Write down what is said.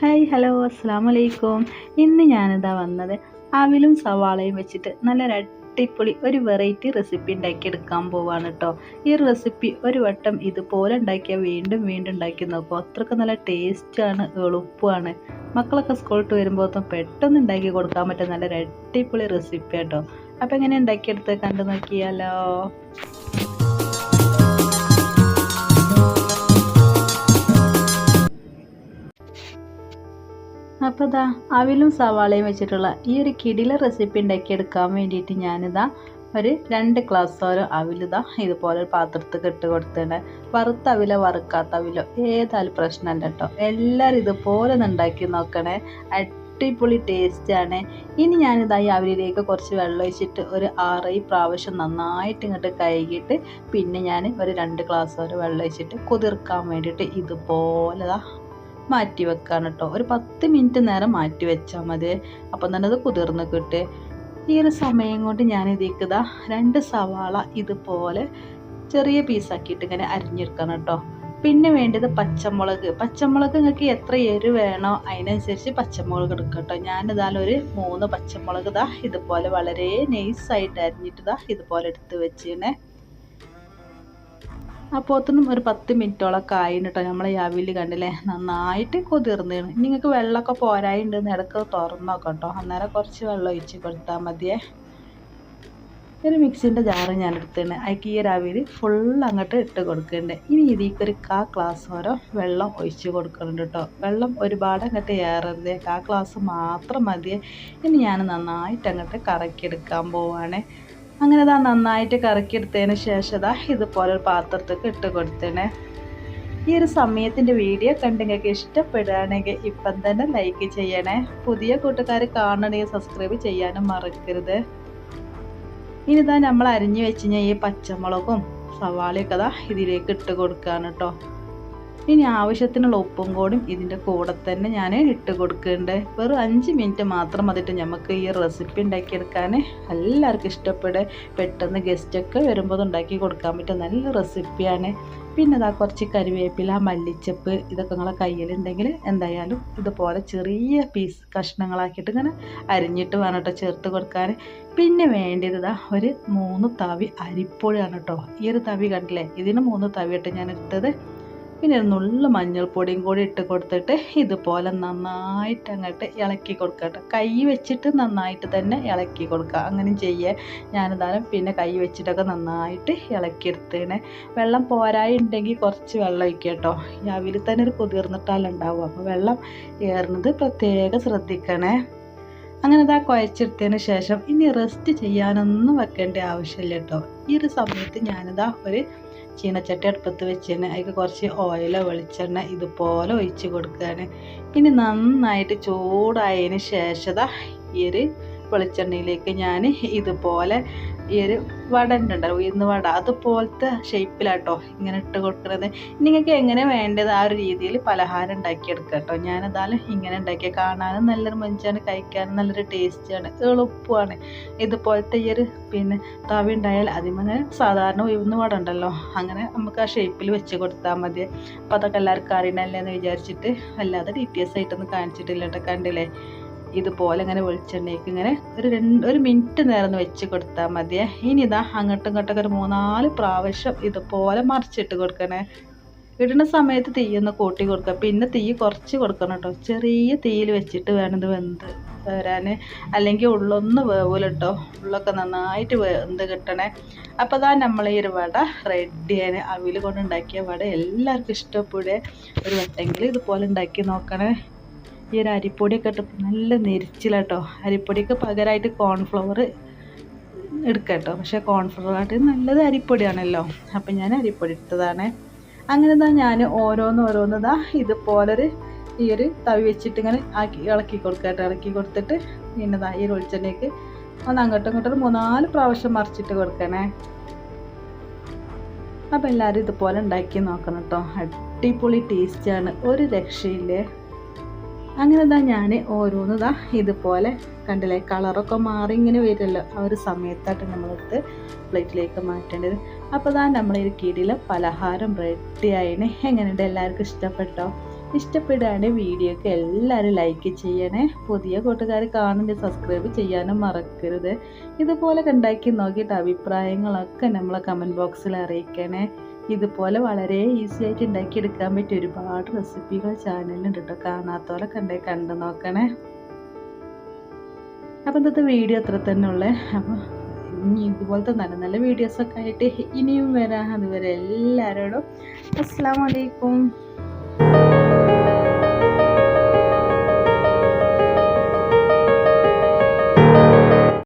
Hi hello അസ്സാം വലൈക്കും ഇന്ന് ഞാനിതാ വന്നത് അവിലും സവാളയും വെച്ചിട്ട് നല്ലൊരു അടിപൊളി ഒരു വെറൈറ്റി റെസിപ്പി ഉണ്ടാക്കിയെടുക്കാൻ പോവാണ് കേട്ടോ ഈ റെസിപ്പി ഒരു വട്ടം ഇതുപോലെ ഉണ്ടാക്കിയാൽ വീണ്ടും വീണ്ടും ഉണ്ടാക്കി നോക്കും. അത്രയ്ക്ക് നല്ല ടേസ്റ്റാണ് എളുപ്പമാണ്. മക്കളൊക്കെ സ്കൂളിട്ട് വരുമ്പോൾ പെട്ടെന്ന് ഉണ്ടാക്കി കൊടുക്കാൻ പറ്റുന്ന നല്ലൊരു അടിപൊളി റെസിപ്പി കേട്ടോ അപ്പോൾ എങ്ങനെ ഉണ്ടാക്കിയെടുത്ത് കണ്ടു നോക്കിയാലോ അപ്പോൾ ഇതാ അവിലും സവാളയും വെച്ചിട്ടുള്ള ഈ ഒരു കിടില റെസിപ്പി ഉണ്ടാക്കിയെടുക്കാൻ വേണ്ടിയിട്ട് ഞാനിതാ ഒരു രണ്ട് ഗ്ലാസ്സോരം അവിലിതാ ഇതുപോലെ ഒരു പാത്രത്തിൽ ഇട്ട് കൊടുത്തിട്ടുണ്ട് വറുത്ത അവിലോ വറുക്കാത്ത അവിലോ ഏതായാലും പ്രശ്നമല്ല കേട്ടോ എല്ലാവരും ഇതുപോലെ ഒന്ന് ഉണ്ടാക്കി നോക്കണേ. അടിപൊളി ടേസ്റ്റാണ് ഇനി ഞാനിതാ ഈ അവിലേക്ക് കുറച്ച് വെള്ളം ഒഴിച്ചിട്ട് ഒരു ആറേഴ് പ്രാവശ്യം നന്നായിട്ട് ഇങ്ങോട്ട് കഴുകിയിട്ട് പിന്നെ ഞാൻ ഒരു രണ്ട് ഗ്ലാസ് വരെ വെള്ളം ഒഴിച്ചിട്ട് കുതിർക്കാൻ വേണ്ടിയിട്ട് ഇതുപോലെ മാറ്റി വെക്കാണ് കേട്ടോ ഒരു പത്ത് മിനിറ്റ് നേരം മാറ്റി വെച്ചാൽ മതി. അപ്പം തന്നെ അത് കുതിർന്ന് കിട്ടും. ഈ ഒരു സമയം കൊണ്ട് ഞാൻ ഇതിക്കതാ രണ്ട് സവാള ഇതുപോലെ ചെറിയ പീസാക്കിയിട്ട് ഇങ്ങനെ അരിഞ്ഞെടുക്കണം കേട്ടോ പിന്നെ വേണ്ടത് പച്ചമുളക്. പച്ചമുളക് നിങ്ങൾക്ക് എത്ര എരു വേണോ അതിനനുസരിച്ച് പച്ചമുളക് എടുക്കാം കേട്ടോ ഞാനിതാലും ഒരു മൂന്ന് പച്ചമുളക് ഇതാ ഇതുപോലെ വളരെ നൈസായിട്ട് അരിഞ്ഞിട്ട് ഇതാ ഇതുപോലെ എടുത്ത് വെച്ചിനെ. അപ്പോഴത്തേനും ഒരു പത്ത് മിനിറ്റോളൊക്കെ ആയിന് കേട്ടോ നമ്മൾ അവിൽ കണ്ടില്ലേ? നന്നായിട്ട് കുതിർന്നിണ്. നിങ്ങൾക്ക് വെള്ളമൊക്കെ പോരായിണ്ടെന്ന് ഇടയ്ക്ക് തുറന്നോക്കാം കേട്ടോ അന്നേരം കുറച്ച് വെള്ളം ഒഴിച്ച് കൊടുത്താൽ മതിയേ. ഒരു മിക്സിന്റെ ജാറ് ഞാൻ എടുത്തിട്ടുണ്ട് അതിക്ക് ഈ ഒരു അവിൽ ഫുൾ അങ്ങോട്ട് ഇട്ട് കൊടുക്കുന്നുണ്ട് ഇനി ഇതിലേക്ക് ഒരു കാ ഗ്ലാസ് ഓരോ വെള്ളം ഒഴിച്ച് കൊടുക്കുന്നുണ്ട് കേട്ടോ വെള്ളം ഒരുപാട് അങ്ങോട്ട് ഏറരുത്. കാ ഗ്ലാസ് മാത്രം മതിയേ. ഇനി ഞാൻ നന്നായിട്ട് അങ്ങോട്ട് കറക്കിയെടുക്കാൻ പോവുകയാണ് അങ്ങനെ ഇതാ നന്നായിട്ട് കറക്കിയെടുത്തതിന് ശേഷം ഇതാ ഇതുപോലെ ഒരു പാത്രത്തേക്ക് ഇട്ട് കൊടുത്തേണേ ഈ ഒരു സമയത്തിന്റെ വീഡിയോ കണ്ട് നിങ്ങൾക്ക് ഇഷ്ടപ്പെടുകയാണെങ്കിൽ ഇപ്പം തന്നെ ലൈക്ക് ചെയ്യണേ. പുതിയ കൂട്ടുകാർ കാണണമെങ്കിൽ സബ്സ്ക്രൈബ് ചെയ്യാനും മറക്കരുത്. ഇനി ഇതാ നമ്മൾ അരിഞ്ഞു വെച്ച് കഴിഞ്ഞാൽ ഈ പച്ചമുളകും സവാളയൊക്കെ ഇതാ ഇതിലേക്ക് ഇട്ട് കൊടുക്കുകയാണ് കേട്ടോ. ഇനി ആവശ്യത്തിനുള്ള ഉപ്പും കൂടിയും ഇതിന്റെ കൂടെ തന്നെ ഞാൻ ഇട്ട് കൊടുക്കുന്നുണ്ട്. വെറും അഞ്ച് മിനിറ്റ് മാത്രം അതിട്ട് നമുക്ക് ഈ റെസിപ്പി ഉണ്ടാക്കിയെടുക്കാൻ. എല്ലാവർക്കും ഇഷ്ടപ്പെടുക പെട്ടെന്ന് ഗസ്റ്റൊക്കെ വരുമ്പോൾ ഉണ്ടാക്കി കൊടുക്കാൻ പറ്റും നല്ല റെസിപ്പിയാണ് പിന്നെ അതാ കുറച്ച് കരിവേപ്പില മല്ലിച്ചപ്പ് ഇതൊക്കെ നിങ്ങളെ കയ്യിലുണ്ടെങ്കിൽ എന്തായാലും ഇതുപോലെ ചെറിയ പീസ് കഷ്ണങ്ങളാക്കിയിട്ട് ഇങ്ങനെ അരിഞ്ഞിട്ട് വേണം കേട്ടോ ചേർത്ത് കൊടുക്കാൻ. പിന്നെ വേണ്ടത് ഇതാ ഒരു മൂന്ന് തവി അരിപ്പൊടിയാണ് കേട്ടോ ഈ ഒരു തവി കണ്ടില്ലേ? ഇതിന് മൂന്ന് തവി ഇട്ട് ഞാൻ എടുത്തത്. പിന്നെ ഒരു നുള്ളു മഞ്ഞൾപ്പൊടിയും കൂടി ഇട്ട് കൊടുത്തിട്ട് ഇതുപോലെ നന്നായിട്ട് അങ്ങോട്ട് ഇളക്കി കൊടുക്കട്ടെ കൈ വെച്ചിട്ട് നന്നായിട്ട് തന്നെ ഇളക്കി കൊടുക്കുക. അങ്ങനെ ചെയ്യേ. ഞാനെന്തായാലും പിന്നെ കൈ വെച്ചിട്ടൊക്കെ നന്നായിട്ട് ഇളക്കിയെടുത്തേനെ. വെള്ളം പോരായി ഉണ്ടെങ്കിൽ കുറച്ച് വെള്ളം ഒഴിക്കുക കേട്ടോ അവിൽ തന്നെ ഒരു കുതിർന്നിട്ടാലുണ്ടാവും അപ്പോൾ വെള്ളം ഏറുന്നത് പ്രത്യേകം ശ്രദ്ധിക്കണേ. അങ്ങനെ ഇതാ കുഴച്ചെടുത്തതിന് ശേഷം ഇനി റെസ്റ്റ് ചെയ്യാനൊന്നും വെക്കേണ്ട ആവശ്യമില്ല കേട്ടോ ഈ ഒരു സമയത്ത് ഞാനിതാ ഒരു ചീനച്ചട്ടി അടുപ്പത്ത് വെച്ചതിന് അതിൽ കുറച്ച് ഓയിലോ വെളിച്ചെണ്ണ ഇതുപോലെ ഒഴിച്ച് കൊടുക്കുകയാണ്. ഇനി നന്നായിട്ട് ചൂടായതിന് ശേഷം ഈ ഒരു വെളിച്ചെണ്ണയിലേക്ക് ഞാൻ ഇതുപോലെ ഈ ഒരു വട ഉണ്ടല്ലോ ഉയർന്ന വട. അതുപോലത്തെ ഷേപ്പിലാട്ടോ ഇങ്ങനെ ഇട്ട് കൊടുക്കുന്നത്. നിങ്ങൾക്ക് എങ്ങനെ വേണ്ടത് ആ ഒരു രീതിയിൽ പലഹാരം ഉണ്ടാക്കിയെടുക്കുക കേട്ടോ. ഞാനതാലും ഇങ്ങനെ ഉണ്ടാക്കിയ കാണാനും നല്ലൊരു മഞ്ചാണ് കഴിക്കാനും നല്ലൊരു ടേസ്റ്റാണ്. എളുപ്പമാണ്. ഇതുപോലത്തെ ഈ ഒരു പിന്നെ തവി ഉണ്ടായാൽ അതിമങ്ങനെ സാധാരണ ഉയർന്ന വട ഉണ്ടല്ലോ അങ്ങനെ നമുക്ക് ആ ഷേപ്പിൽ വെച്ച് കൊടുത്താൽ മതി. അപ്പോൾ അതൊക്കെ എല്ലാവർക്കും അറിയണല്ലേ എന്ന് വിചാരിച്ചിട്ട് അല്ലാതെ ഡീറ്റെയിൽസ് ആയിട്ടൊന്നും കാണിച്ചിട്ടില്ല കേട്ടോ കണ്ടില്ലേ? ഇതുപോലെ ഇങ്ങനെ വെളിച്ചെണ്ണയ്ക്ക് ഇങ്ങനെ ഒരു രണ്ട് ഒരു മിനിറ്റ് നേരം വെച്ച് കൊടുത്താൽ മതിയേ. ഇനി ഇതാ അങ്ങോട്ടും ഇങ്ങോട്ടൊക്കെ ഒരു മൂന്നാൽ പ്രാവശ്യം ഇതുപോലെ മറിച്ചിട്ട് കൊടുക്കണേ. ഇടുന്ന സമയത്ത് തീയൊന്ന് കൂട്ടി കൊടുക്കുക. പിന്നെ തീ കുറച്ച് കൊടുക്കണം കേട്ടോ. ചെറിയ തീയിൽ വെച്ചിട്ട് വേണം ഇത് വെന്ത് വരാൻ അല്ലെങ്കിൽ ഉള്ളൊന്ന് വേവൂല കേട്ടോ. ഉള്ളൊക്കെ നന്നായിട്ട് വെന്ത് കിട്ടണേ. അപ്പോൾ ഇതാ നമ്മൾ ഈ ഒരു വട റെഡിയാണ് അവിൽ കൊണ്ടുണ്ടാക്കിയ വട എല്ലാവർക്കും ഇഷ്ടപ്പെടുക. ഒരു വട്ടെങ്കിലും ഇതുപോലെ ഉണ്ടാക്കി നോക്കണേ. ഈ ഒരു അരിപ്പൊടിയൊക്കെ ഇട്ട് നല്ല നെരിച്ചിലാട്ടോ. അരിപ്പൊടിക്ക് പകരമായിട്ട് കോൺഫ്ലവർ എടുക്കാം കേട്ടോ. പക്ഷേ കോൺഫ്ലവറായിട്ട് നല്ലത് അരിപ്പൊടിയാണല്ലോ. അപ്പം ഞാൻ അരിപ്പൊടി ഇട്ടതാണ്. അങ്ങനെ തന്നെ ഞാൻ ഓരോന്ന് ഓരോന്ന് ഇതാ ഇതുപോലൊരു ഈ ഒരു തവി വെച്ചിട്ട് ഇങ്ങനെ ആക്കി ഇളക്കി കൊടുക്കുക കേട്ടോ. ഇളക്കി കൊടുത്തിട്ട് പിന്നെ ഇതാ ഈ വെളിച്ചെണ്ണയ്ക്ക് ഒന്ന് അങ്ങോട്ടും ഇങ്ങോട്ടും മൂന്നാൽ പ്രാവശ്യം മറിച്ചിട്ട് കൊടുക്കണേ. അപ്പോൾ എല്ലാവരും ഇതുപോലെ ഉണ്ടാക്കി നോക്കണം കേട്ടോ. അടിപൊളി ടേസ്റ്റാണ് ഒരു രക്ഷയില്ലേ? അങ്ങനെ ഇതാ ഞാൻ ഓരോന്ന് ഇതാ ഇതുപോലെ കണ്ടില്ലേ കളറൊക്കെ മാറി ഇങ്ങനെ വരുമല്ലോ ആ ഒരു സമയത്തായിട്ട് നമ്മളെടുത്ത് പ്ലേറ്റിലേക്ക് മാറ്റേണ്ടത്. അപ്പോൾ ഇതാ നമ്മളൊരു കിടില പലഹാരം റെഡി ആയിന്. എങ്ങനെയുണ്ട്? എല്ലാവർക്കും ഇഷ്ടപ്പെട്ടോ? ഇഷ്ടപ്പെടുകയാണെങ്കിൽ വീഡിയോക്ക് എല്ലാവരും ലൈക്ക് ചെയ്യണേ. പുതിയ കൂട്ടുകാർ കാണുന്നുണ്ട് സബ്സ്ക്രൈബ് ചെയ്യാനും മറക്കരുത്. ഇതുപോലെ ഉണ്ടാക്കി നോക്കിയിട്ട് അഭിപ്രായങ്ങളൊക്കെ നമ്മളെ കമന്റ് ബോക്സിൽ അറിയിക്കണേ. ഇതുപോലെ വളരെ ഈസി ആയിട്ട് ഉണ്ടാക്കിയെടുക്കാൻ പറ്റിയ ഒരുപാട് റെസിപ്പികൾ ചാനലിലുണ്ട് കേട്ടോ കാണാത്തവരൊക്കെ കണ്ടേ കണ്ടു നോക്കണേ. അപ്പം ഇന്നത്തെ വീഡിയോ അത്ര തന്നെ ഉള്ളേ. അപ്പോൾ ഇനി ഇതുപോലത്തെ നല്ല നല്ല വീഡിയോസൊക്കെ ആയിട്ട് ഇനിയും വരാം. അതുവരെ എല്ലാവരോടും അസ്സാം വലൈക്കും